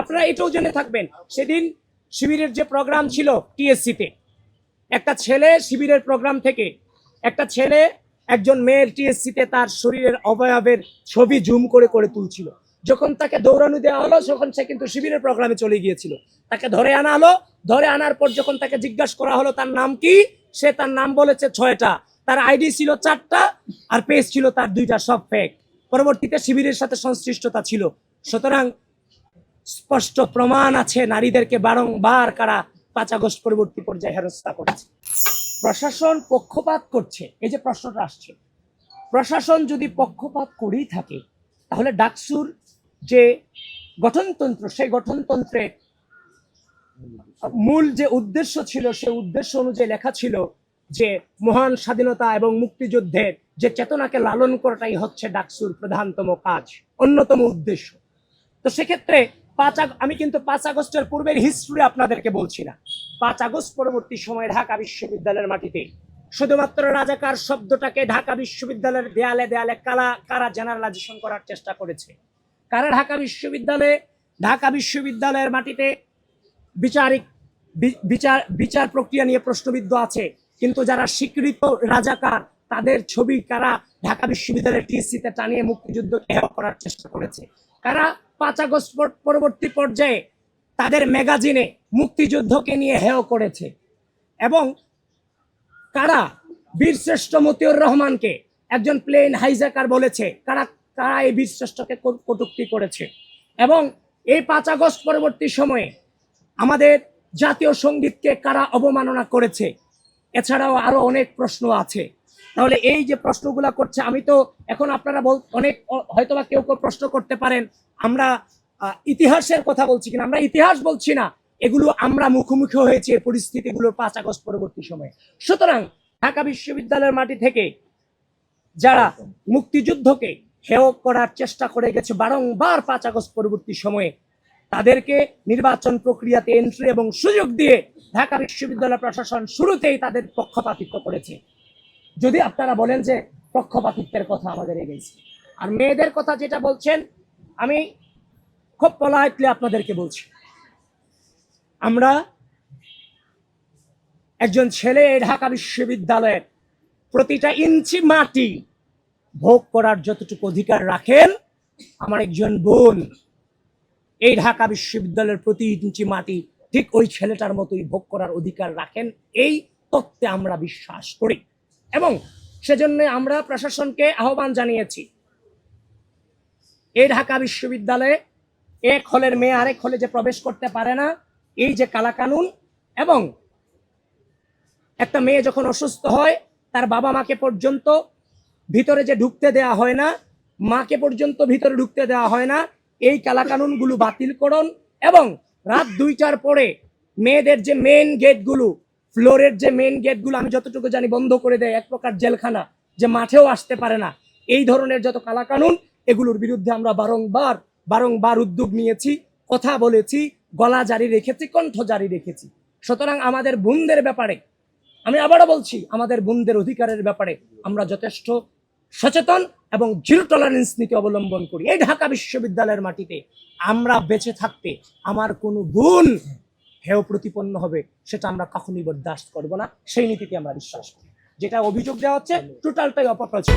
আপনারা এটাও জেনে থাকবেন, সেদিন শিবিরের যে প্রোগ্রাম ছিল টিএসসিতে, একটা ছেলে শিবিরের প্রোগ্রাম থেকে, একটা ছেলে একজন মেয়ের টিএসসিতে তার শরীরের অবয়বের ছবি জুম করে করে তুলছিল। যখন তাকে দৌড়ানো দেওয়া হলো, তখন সে কিন্তু শিবিরের প্রোগ্রামে চলে গিয়েছিল। তাকে ধরে আনা হলো, ধরে আনার পর যখন তাকে জিজ্ঞাসা করা হলো তার নাম কি, সে তার নাম বলেছে ছয়টা। তার আইডি ছিল চারটা, আর পেজ ছিল তার দুইটা, সব ফেক পরবর্তীতে শিবিরের সাথে সংশ্লিষ্টতা ছিল। সুতরাং স্পষ্ট প্রমাণ আছে, নারীদেরকে বারংবার কারা পাঁচ আগস্ট পরবর্তী পর্যায়ে হেরস্তা করেছে। প্রশাসন পক্ষপাত করছে, এই যে প্রশ্নটা আসছে। প্রশাসন যদি পক্ষপাত করেই থাকে, তাহলে ডাকসুর যে গঠনতন্ত্র, সেই গঠনতন্ত্রে মূল যে উদ্দেশ্য ছিল, সেই উদ্দেশ্য অনুযায়ী লেখা ছিল যে মহান স্বাধীনতা এবং মুক্তিযুদ্ধের যে চেতনাকে লালন করাটাই হচ্ছে ডাকসুর প্রধানতম কাজ, অন্যতম উদ্দেশ্য। তো সেক্ষেত্রে পাঁচ আমি কিন্তু পাঁচ আগস্টের পূর্বের হিস্ট্রি আপনাদেরকে বলছি না। পাঁচ আগস্ট পরবর্তী সময়ে ঢাকা বিশ্ববিদ্যালয়ের মাটিতে শুধুমাত্র রাজাকার শব্দটাকে ঢাকা বিশ্ববিদ্যালয়ের দেয়ালে দেয়ালে কালা কারা জেনারেলাইজেশন করার চেষ্টা করেছে? কারা ঢাকা বিশ্ববিদ্যালয়ে, ঢাকা বিশ্ববিদ্যালয়ের মাটিতে বিচারিক বিচার বিচার প্রক্রিয়া নিয়ে প্রশ্নবিদ্ধ আছে? কিন্তু যারা স্বীকৃত রাজাকার, তাদের ছবি কারা ঢাকা বিশ্ববিদ্যালয়ের টিএসসিতে টানিয়ে মুক্তিযুদ্ধ করার চেষ্টা করেছে? কারা পাঁচ আগস্ট পরবর্তী পর্যায়ে তাদের ম্যাগাজিনে মুক্তিযুদ্ধকে নিয়ে হেয় করেছে। এবং কারা? বীরশ্রেষ্ঠ মতিউর রহমানকে একজন প্লেন হাইজ্যাকার বলেছে, কারা কারা এই বীরশ্রেষ্ঠকে কটু- কটূক্তি করেছে। এবং এই পাঁচ আগস্ট পরবর্তী সময়ে আমাদের জাতীয় সঙ্গীতকে কারা অবমাননা করেছে? এছাড়াও আরও অনেক প্রশ্ন আছে। তাহলে এই যে প্রশ্নগুলা করছে, আমি তো এখন আপনারা বল, অনেক হয়তোবা কেউ কেউ প্রশ্ন করতে পারেন। আমরা ইতিহাসের কথা বলছি কিনা, আমরা ইতিহাস বলছি না। এগুলো আমরা মুখোমুখি হয়েছে পরিস্থিতিগুলোর পাঁচ আগস্ট পরবর্তী সময়ে। সুতরাং ঢাকা বিশ্ববিদ্যালয়ের মাটি থেকে যারা মুক্তিযুদ্ধকে হেয় করার চেষ্টা করে গেছে বারংবার পাঁচ আগস্ট পরবর্তী সময়ে, তাদেরকে নির্বাচন প্রক্রিয়াতে এন্ট্রি এবং সুযোগ দিয়ে ঢাকা বিশ্ববিদ্যালয় প্রশাসন শুরুতেই তাদের পক্ষপাতিত্ব করেছে। যদি আপনারা বলেন যে পক্ষপাতিত্বের কথা আমাদের এগেছে আর মেয়েদের কথা যেটা বলছেন, আমি খুব পলাইটলি আপনাদেরকে বলছি। আমরা একজন ছেলে ঢাকা বিশ্ববিদ্যালয়ের প্রতিটা ইঞ্চি মাটি ভোগ করার যতটুকু অধিকার রাখেন, আমার একজন বোন এই ঢাকা বিশ্ববিদ্যালয়ের প্রতি ইঞ্চি মাটি ঠিক ওই ছেলেটার মতোই ভোগ করার অধিকার রাখেন, এই তত্ত্বে আমরা বিশ্বাস করি। এবং সেজন্য আমরা প্রশাসনকে আহ্বান জানিয়েছি। এই ঢাকা বিশ্ববিদ্যালয়ে এক হলের মেয়ে আরেক হলে যে প্রবেশ করতে পারে না, এই যে কালাকানুন এবং একটা মেয়ে যখন অসুস্থ হয়, তার বাবা মাকে পর্যন্ত ভিতরে যে ঢুকতে দেয়া হয় না, মাকে পর্যন্ত ভিতরে ঢুকতে দেওয়া হয় না, এই কালাকানুনগুলো বাতিল করুন এবং রাত দুইটার পরে মেয়েদের যে মেন গেটগুলো ফ্লোরের যে মেন গেটগুলো আমি যতটুকু জানি বন্ধ করে দেয় এক প্রকার জেলখানা যে মাঠেও আসতে পারে না। এই ধরনের যত কালাকানুন, এগুলোর বিরুদ্ধে আমরা বারংবার বারংবার উদ্যোগ নিয়েছি, কথা বলেছি, গলা জারি রেখেছি, কণ্ঠ জারি রেখেছি। সুতরাং আমাদের বোনদের ব্যাপারে, আমি আবারও বলছি, আমাদের বোনদের অধিকারের ব্যাপারে আমরা যথেষ্ট সচেতন এবং জিরো টলারেন্স নীতি অবলম্বন করি। এই ঢাকা বিশ্ববিদ্যালয়ের মাটিতে আমরা বেঁচে থাকতে আমার কোনো গুণ হেয় প্রতিপন্ন হবে, সেটা আমরা কখনোই বরদাস্ত করব না। সেই নীতিতে আমরা বিশ্বাস করি। যেটা অভিযোগ দেওয়া হচ্ছে টোটালটাই অপপ্রচার।